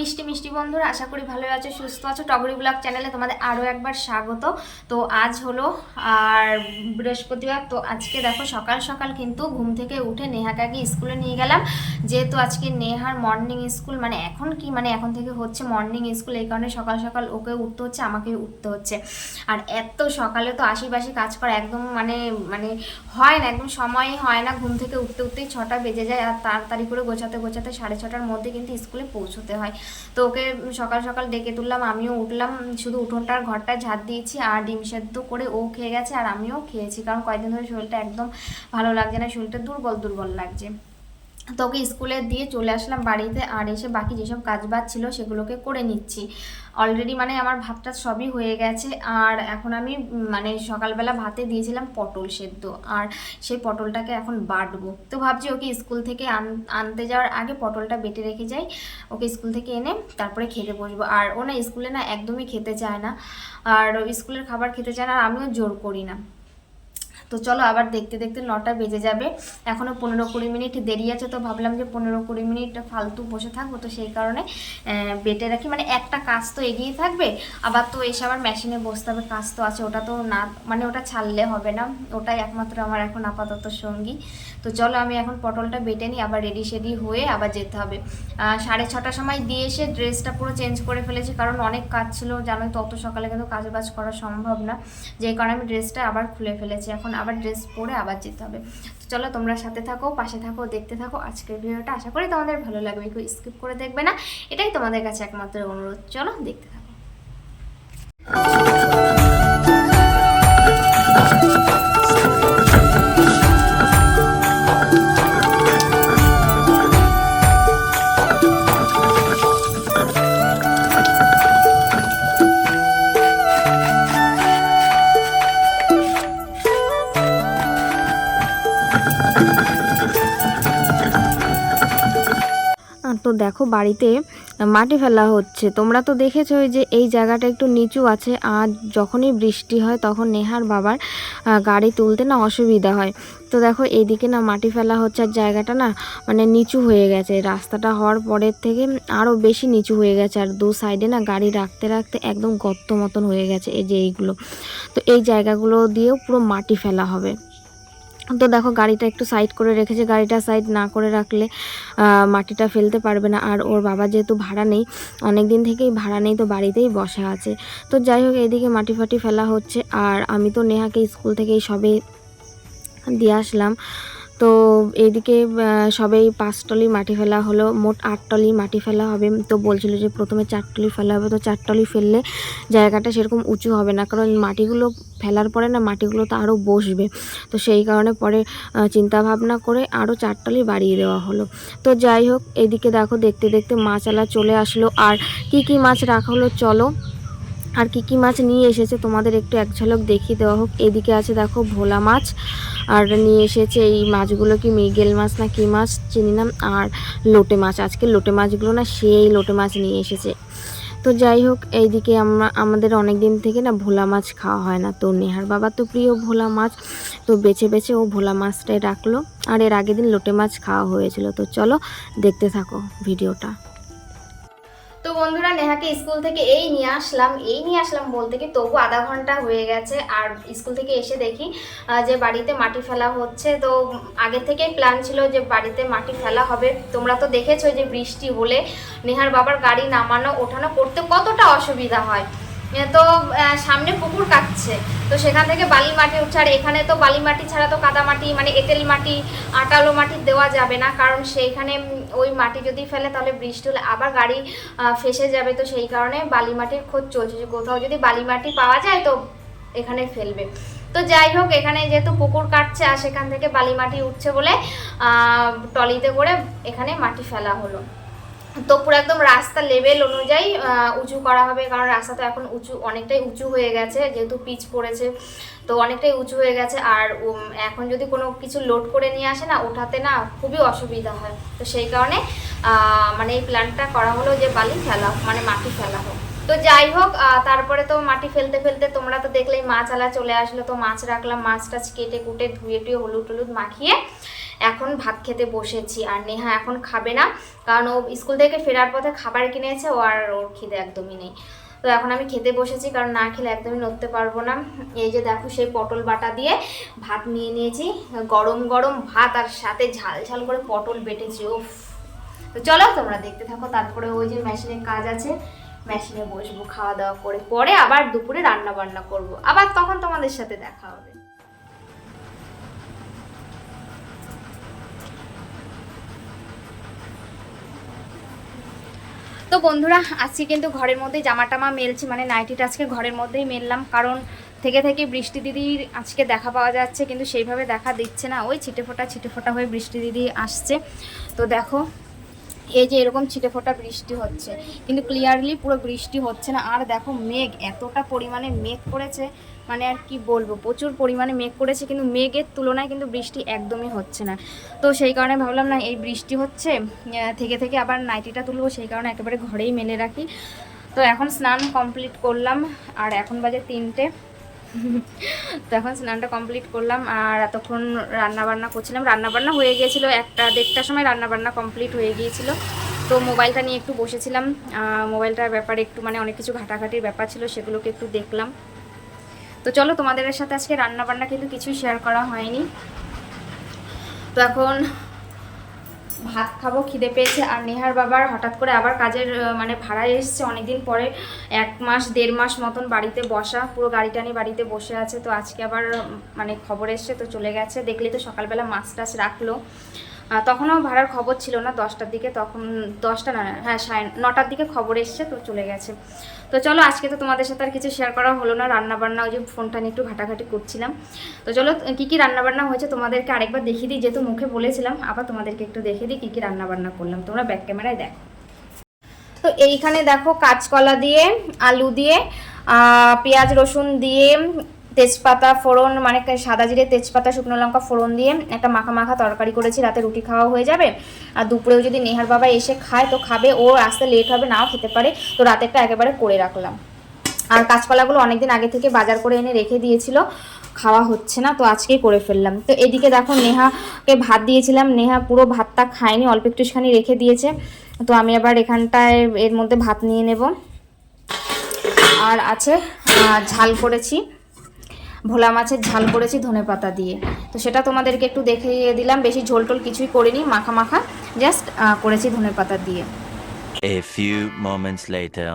মিষ্টি মিষ্টি বন্ধুরা, আশা করি ভালো আছো, সুস্থ আছো। টগরি ব্লগ চ্যানেলে তোমাদের আরও একবার স্বাগত। তো আজ হলো, আর বৃহস্পতিবার, তো আজকে দেখো সকাল সকাল কিন্তু ঘুম থেকে উঠে নেহাকাকে স্কুলে নিয়ে গেলাম। যেহেতু আজকে নেহার মর্নিং স্কুল মানে এখন কি মানে এখন থেকে হচ্ছে মর্নিং স্কুল এই কারণে সকাল সকাল ওকে উঠতে হচ্ছে, আমাকে উঠতে হচ্ছে। আর এত সকালে তো আশিপাশি কাজ করা একদম মানে মানে হয় না, একদম সময়ই হয় না ঘুম থেকে উঠতে, উঠতেই ছটা বেজে যায়। আর তাড়াতাড়ি করে গোছাতে গোছাতে সাড়ে ছটার মধ্যে কিন্তু স্কুলে পৌঁছতে হয়। তো ওকে সকাল সকাল ডেকে তুললাম, আমিও উঠলাম, শুধু উঠোনটার ঘরটা ঝাঁট দিয়েছি আর ডিম সেদ্ধ করে ও খেয়ে গেছে আর আমিও খেয়েছি, কারণ কয়েকদিন ধরে শরীরটা একদম ভালো লাগছে না, শরীরটা দুর্বল দুর্বল লাগছে। তো ওকে স্কুলে দিয়ে চলে আসলাম বাড়িতে আর এসে বাকি যেসব কাজ বাজ ছিল সেগুলোকে করে নিচ্ছি। অলরেডি মানে আমার ভাতটা সবই হয়ে গেছে আর এখন আমি মানে সকালবেলা ভাতে দিয়েছিলাম পটল সেদ্ধ আর সেই পটলটাকে এখন বাটবো। তো ভাবছি ওকে স্কুল থেকে আন- আনতে যাওয়ার আগে পটলটা বেটে রেখে যাই, ওকে স্কুল থেকে এনে তারপরে খেতে বসবো। আর ও না স্কুলে না একদমই খেতে চায় না। আর স্কুলের খাবার খেতে চায় না আর আমিও জোর করি না। তো চলো আবার দেখতে দেখতে নটা বেজে যাবে। এখনও পনেরো কুড়ি মিনিট দেরি আছে, তো ভাবলাম যে পনেরো কুড়ি মিনিট ফালতু বসে থাকব, তো সেই কারণে বেটে রাখি। মানে একটা কাজ তো এগিয়ে থাকবে, আবার তো এসে আবার মেশিনে বসতে হবে, কাজ তো আছে, ওটা তো না মানে ওটা ছাড়লে হবে না। ওটাই একমাত্র আমার এখন আপাতত সঙ্গী। তো চলো আমি এখন পটলটা বেটে নিই, আবার রেডি শেডি হয়ে আবার যেতে হবে। সাড়ে ছটার সময় দিয়ে এসে ড্রেসটা পুরো চেঞ্জ করে ফেলেছি, কারণ অনেক কাজ ছিল, জানোই তো অত সকালে কিন্তু কাজ বাজ করা সম্ভব না। যে কারণে আমি ড্রেসটা আবার খুলে ফেলেছি। এখন আবার ড্রেস পরে আবার যেতে হবে। তো চলো তোমরা সাথে থাকো, পাশে থাকো, দেখতে থাকো। আজকের ভিডিওটা আশা করি তোমাদের ভালো লাগবে, কেউ স্কিপ করে দেখবে না। এটাই তোমাদের কাছে একমাত্র অনুরোধ। চলো দেখতে থাকো। তো দেখো বাড়িতে মাটি ফেলা হচ্ছে। তোমরা তো দেখেছ যে এই জায়গাটা একটু নিচু আছে, আর যখনই বৃষ্টি হয় তখন নেহার বাবার গাড়ি তুলতে না অসুবিধা হয়। তো দেখো এইদিকে না মাটি ফেলা হচ্ছে, আর জায়গাটা না মানে নিচু হয়ে গেছে। রাস্তাটা হওয়ার পরের থেকে আরও বেশি নিচু হয়ে গেছে, আর দু সাইডে না গাড়ি রাখতে রাখতে একদম গর্ত মতন হয়ে গেছে এই যে এইগুলো। তো এই জায়গাগুলো দিয়েও পুরো মাটি ফেলা হবে। তো দেখো গাড়িটা একটু সাইড করে রেখেছে। গাড়িটা সাইড না করে রাখলে মাটিটা ফেলতে পারবে না। আর ওর বাবা যেহেতু ভাড়া নেই অনেক দিন থেকেই ভাড়া নেই, তো বাড়িতেই বসা আছে। তো যাই হোক, এদিকে মাটি ফাটি ফেলা হচ্ছে। আর আমি তো নেহাকে স্কুল থেকে সবে দিয়ে আসলাম। তো এইদিকে আহ, সবেই পাঁচ মাটি ফেলা হলো মোট আট টলি মাটি ফেলা হবে। তো বলছিল যে প্রথমে চারটলি ফেলা হবে তো চারটলি ফেললে জায়গাটা সেরকম উঁচু হবে না কারণ মাটিগুলো ফেলার পরে না মাটিগুলো তো আরও বসবে। তো সেই কারণে পরে চিন্তা ভাবনা করে আরও চারটলি বাড়িয়ে দেওয়া হলো। তো যাই হোক এদিকে দেখো দেখতে দেখতে মাছ আলা চলে আসলো। আর কি কি মাছ রাখা হলো চলো আর কি কি মাছ নিয়ে এসেছে তোমাদের একটু এক ঝলক দেখিয়ে দেওয়া হোক। এদিকে আছে দেখো ভোলা মাছ, আর নিয়ে এসেছে এই মাছগুলো কি মৃগেল মাছ না কি মাছ চিনি না, আর লোটে মাছ। আজকে লোটে মাছগুলো না সেই লোটে মাছ নিয়ে এসেছে। তো যাই হোক, এইদিকে আমরা, আমাদের অনেক দিন থেকে না ভোলা মাছ খাওয়া হয় না। তো নেহার বাবা তো প্রিয় ভোলা মাছ, তো বেছে বেছে ও ভোলা মাছটাই রাখল। আর এর আগের দিন লোটে মাছ খাওয়া হয়েছিল। তো চলো দেখতে থাকো ভিডিওটা। তো বন্ধুরা, নেহাকে স্কুল থেকে এই নিয়ে আসলাম। এই নিয়ে আসলাম বলতে কি, তবু আধা ঘণ্টা হয়ে গেছে। আর স্কুল থেকে এসে দেখি যে বাড়িতে মাটি ফেলা হচ্ছে। তো আগে থেকেই প্ল্যান ছিল যে বাড়িতে মাটি ফেলা হবে। তোমরা তো দেখেছ যে বৃষ্টি হলে নেহার বাবার গাড়ি নামানো, ওঠানো করতে কতটা অসুবিধা হয়। তো সামনে পুকুর কাটছে। তো সেখান থেকে বালি মাটি উঠছে। আর এখানে তো বালি মাটি ছাড়া তো কাদা মাটি মানে এঁটেল মাটি, আটালো মাটি দেওয়া যাবে না। কারণ সেইখানে ওই মাটি যদি ফেলে তাহলে বৃষ্টি হলে আবার গাড়ি ফেসে যাবে। তো সেই কারণে বালি মাটির খোঁজ চলছে। কোথাও যদি বালি মাটি পাওয়া যায় তো এখানে ফেলবে। তো যাই হোক, এখানে যেহেতু পুকুর কাটছে, আর সেখান থেকে বালি মাটি উঠছে বলে টলিতে করে এখানে মাটি ফেলা হলো। তো পুরো একদম রাস্তা লেভেল অনুযায়ী উঁচু করা হবে, কারণ রাস্তা তো এখন উঁচু, অনেকটাই উঁচু হয়ে গেছে, যেহেতু পিচ পড়েছে, তো অনেকটাই উঁচু হয়ে গেছে, আর এখন যদি কোনো কিছু লোড করে নিয়ে আসে না, ওঠাতে না খুবই অসুবিধা হয়। তো সেই কারণে মানে এই প্ল্যানটা করা হলো যে বালি ফেলা মানে মাটি ফেলা হোক। তো যাই হোক তারপরে তো মাটি ফেলতে ফেলতে তোমরা তো দেখলেই মাছ আলা চলে আসলো, তো মাছ রাখলাম মাছ টাছ কেটে কুটে ধুয়ে টুয়ে হলুদ টলুদ মাখিয়ে এখন ভাত খেতে বসেছি আর নেহা এখন খাবে না, কারণ ও স্কুল থেকে ফেরার পথে খাবার কিনেছে ও আর ওর খিদে একদমই নেই। তো এখন আমি খেতে বসেছি, কারণ না খেলে একদমই নড়তে পারব না। এই যে দেখো সেই পটল বাটা দিয়ে ভাত নিয়ে নিয়েছি, গরম গরম ভাত আর সাথে ঝাল ঝাল করে পটল বেটেছি, উফ। তো চলো তোমরা দেখতে থাকো, তারপরে ওই যে মেশিনের কাজ আছে মেশিনে বসবো, খাওয়া দাওয়া করে, পরে আবার দুপুরে রান্না বান্না করব। আবার তখন তোমাদের সাথে দেখা হবে। তো বন্ধুরা, আজকে কিন্তু ঘরের মধ্যেই জামা টামা মেলছি মানে নাইটিটা আজকে ঘরের মধ্যেই মেললাম, কারণ থেকে থেকে বৃষ্টি দিদির আজকে দেখা পাওয়া যাচ্ছে, কিন্তু সেইভাবে দেখা দিচ্ছে না। ওই ছিটে ফোটা ছিটে ফোটা হয়ে বৃষ্টি দিদি আসছে। তো দেখো, এই যে এরকম ছিটে ফোটা বৃষ্টি হচ্ছে, কিন্তু ক্লিয়ারলি পুরো বৃষ্টি হচ্ছে না। আর দেখো, মেঘ, এতটা পরিমাণে মেঘ করেছে মানে আর কি বলব, প্রচুর পরিমাণে মেঘ করেছে কিন্তু মেঘের তুলনায় কিন্তু বৃষ্টি একদমই হচ্ছে না। তো সেই কারণে ভাবলাম, না, এই বৃষ্টি হচ্ছে থেকে থেকে আবার নাইটিটা তুলবো, সেই কারণে একেবারে ঘরেই মেলে রাখি। তো এখন স্নান কমপ্লিট করলাম, আর এখন বাজে তিনটে। তো এখন স্নানটা কমপ্লিট করলাম, আর এতক্ষণ রান্নাবান্না করছিলাম। রান্নাবান্না হয়ে গিয়েছিল একটা, দেড়টার সময় রান্নাবান্না কমপ্লিট হয়ে গিয়েছিল। তো মোবাইলটা নিয়ে একটু বসেছিলাম মোবাইলটার ব্যাপারে একটু মানে অনেক কিছু ঘাটাঘাটির ব্যাপার ছিল, সেগুলোকে একটু দেখলাম। তো চলো তোমাদের সাথে আজকে রান্না বান্না কিন্তু কিছুই শেয়ার করা হয়নি। তো এখন ভাত খাব, খিদে পেয়েছে, আর নেহার বাবার হঠাৎ করে আবার কাজের মানে ভাড়ায় এসছে। অনেকদিন পরে এক মাস, দেড় মাস মতন বাড়িতে বসা, পুরো গাড়িটা নিয়ে বাড়িতে বসে আছে। তো আজকে আবার মানে খবর এসছে, তো চলে গেছে। দেখলি তো সকালবেলা মাছ টাছ রাখল। তখনও ভাড়ার খবর ছিল না দশটার দিকে, তখন দশটা না হ্যাঁ সাড়ে নটার দিকে খবর এসছে, তো চলে গেছে। তো চলো, আজকে তো তোমাদের সাথে আর কিছু শেয়ার করা হলো না রান্না বান্না ওই যে ফোনটা নিয়ে একটু ঘাটাঘাটি করছিলাম। তো চলো, কী কী রান্না বান্না হয়েছে তোমাদেরকে আরেকবার দেখিয়ে দিই, যেহেতু মুখে বলেছিলাম, আবার তোমাদেরকে একটু দেখিয়ে দিই কী কী রান্না বান্না করলাম। তোমরা ব্যাক ক্যামেরায় দেখো। তো এইখানে দেখো কাঁচকলা দিয়ে, আলু দিয়ে পেঁয়াজ রসুন দিয়ে তেজপাতা ফোড়ন মানে সাদা জিরে, তেজপাতা, শুকনো লঙ্কা ফোড়ন দিয়ে একটা মাখা মাখা তরকারি করেছি, রাতে রুটি খাওয়া হয়ে যাবে। আর দুপুরেও যদি নেহার বাবা এসে খায়, তো খাবে। ও আসতে লেট হবে, নাও খেতে পারে। তো রাতেরটা একেবারে করে রাখলাম। আর কাঁচকলাগুলো অনেকদিন আগে থেকে বাজার করে এনে রেখে দিয়েছিল। খাওয়া হচ্ছে না, তো আজকেই করে ফেললাম। তো এদিকে দেখো, নেহাকে ভাত দিয়েছিলাম। নেহা পুরো ভাতটা খায়নি, অল্প একটুখানি রেখে দিয়েছে। তো আমি আবার এখানটায় এর মধ্যে ভাত নিয়ে নেব। আর আছে ঝাল করেছি। ভোলা মাছের ঝাল করেছি ধনে পাতা দিয়ে। তো সেটা তোমাদেরকে একটু দেখিয়ে দিলাম। বেশি ঝোল টোল কিছুই করিনি মাখা মাখা। জাস্ট করেছি ধনে পাতা দিয়ে। A few moments later.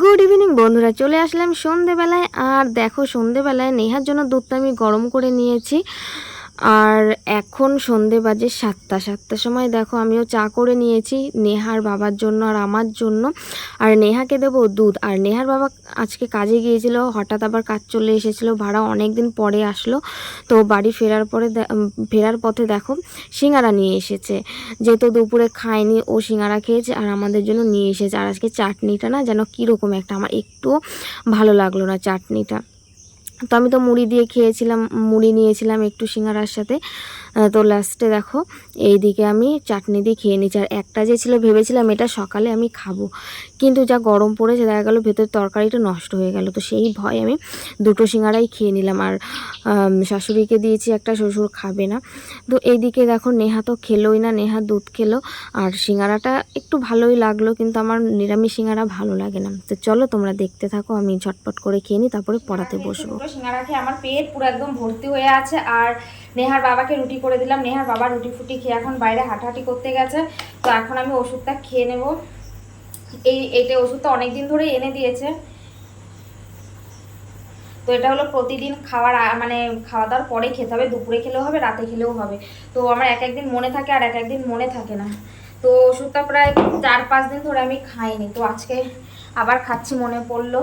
Good evening বন্ধুরা। চলে আসলাম সন্ধেবেলায়। আর দেখো সন্ধেবেলায় নেহার জন্য দুধটা আমি গরম করে নিয়েছি। আর এখন সন্ধে বাজে সাতটা। সাতটার সময় দেখো আমিও চা করে নিয়েছি নেহার বাবার জন্য আর আমার জন্য। আর নেহাকে দেবো দুধ। আর নেহার বাবা আজকে কাজে গিয়েছিল, হঠাৎ আবার কাজ চলে এসেছিল, ভাড়া অনেক দিন পরে আসলো। তো বাড়ি ফেরার পরে ফেরার পথে দেখো সিঙ্গারা নিয়ে এসেছে। যেহেতু দুপুরে খায়নি, ও সিঙ্গারা খেয়েছে আর আমাদের জন্য নিয়ে এসেছে। আর আজকে চাটনিটা না যেন কীরকম একটা, আমার একটুও ভালো লাগল না চাটনিটা। তো আমি তো মুড়ি দিয়ে খেয়েছিলাম মুড়ি নিয়েছিলাম একটু সিঙ্গারার সাথে। তো লাস্টে দেখো এই দিকে আমি চাটনি দিয়ে খেয়ে নিচ্ছি আর একটা যে ছিল, ভেবেছিলাম এটা সকালে আমি খাব। কিন্তু যা গরম পড়েছে, দেখা গেলো ভেতর তরকারিটা নষ্ট হয়ে গেল। তো সেই ভয় আমি দুটো সিঙ্গারাই খেয়ে নিলাম। আর শাশুড়িকে দিয়েছি একটা, শ্বশুর খাবে না। তো এইদিকে দেখো, নেহা তো খেলোই না, নেহা দুধ খেলো। আর সিঙ্গারাটা একটু ভালোই লাগল, কিন্তু আমার নিরামিষ সিঙ্গারা ভালো লাগে না। তো চলো, তোমরা দেখতে থাকো, আমি ঝটপট করে খেয়ে নিই, তারপরে পড়াতে বসবো। সিঙ্গারা খেয়ে আমার পেট পুরো একদম ভর্তি হয়ে আছে। আর নেহার বাবাকে রুটি করে দিলাম। নেহার বাবা রুটি ফুটি খেয়ে এখন বাইরে হাঁটাহাঁটি করতে গেছে। তো এখন আমি ওষুধটা খেয়ে নেব। এই এটা ওষুধটা অনেক দিন ধরেই এনে দিয়েছে। তো এটা হলো প্রতিদিন খাওয়ার মানে খাওয়া দাওয়ার পরে খেতে হবে। দুপুরে খেলেও হবে, রাতে খেলেও হবে। তো আমার এক একদিন মনে থাকে আর এক একদিন মনে থাকে না। তো ওষুধটা প্রায় চার পাঁচ দিন ধরে আমি খাইনি। তো আজকে আবার খাচ্ছি মনে পড়ল।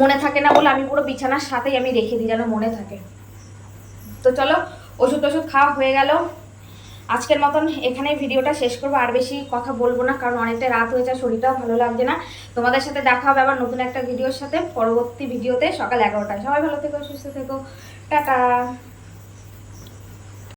মনে থাকে না বলে আমি পুরো বিছানার সাথেই আমি রেখে দিই, যেন মনে থাকে। তো চলো, ওষুধ টষুধ খাওয়া হয়ে গেল। আজকের মতন এখানে ভিডিওটা শেষ করব, আর বেশি কথা বলব না, কারণ অনেকটা রাত হয়েছে শরীরটাও ভালো লাগছে না। তোমাদের সাথে দেখা হবে আবার নতুন একটা ভিডিওর সাথে, পরবর্তী ভিডিওতে সকাল এগারোটায়। সবাই ভালো থেকো, সুস্থ থেকো। টাটা।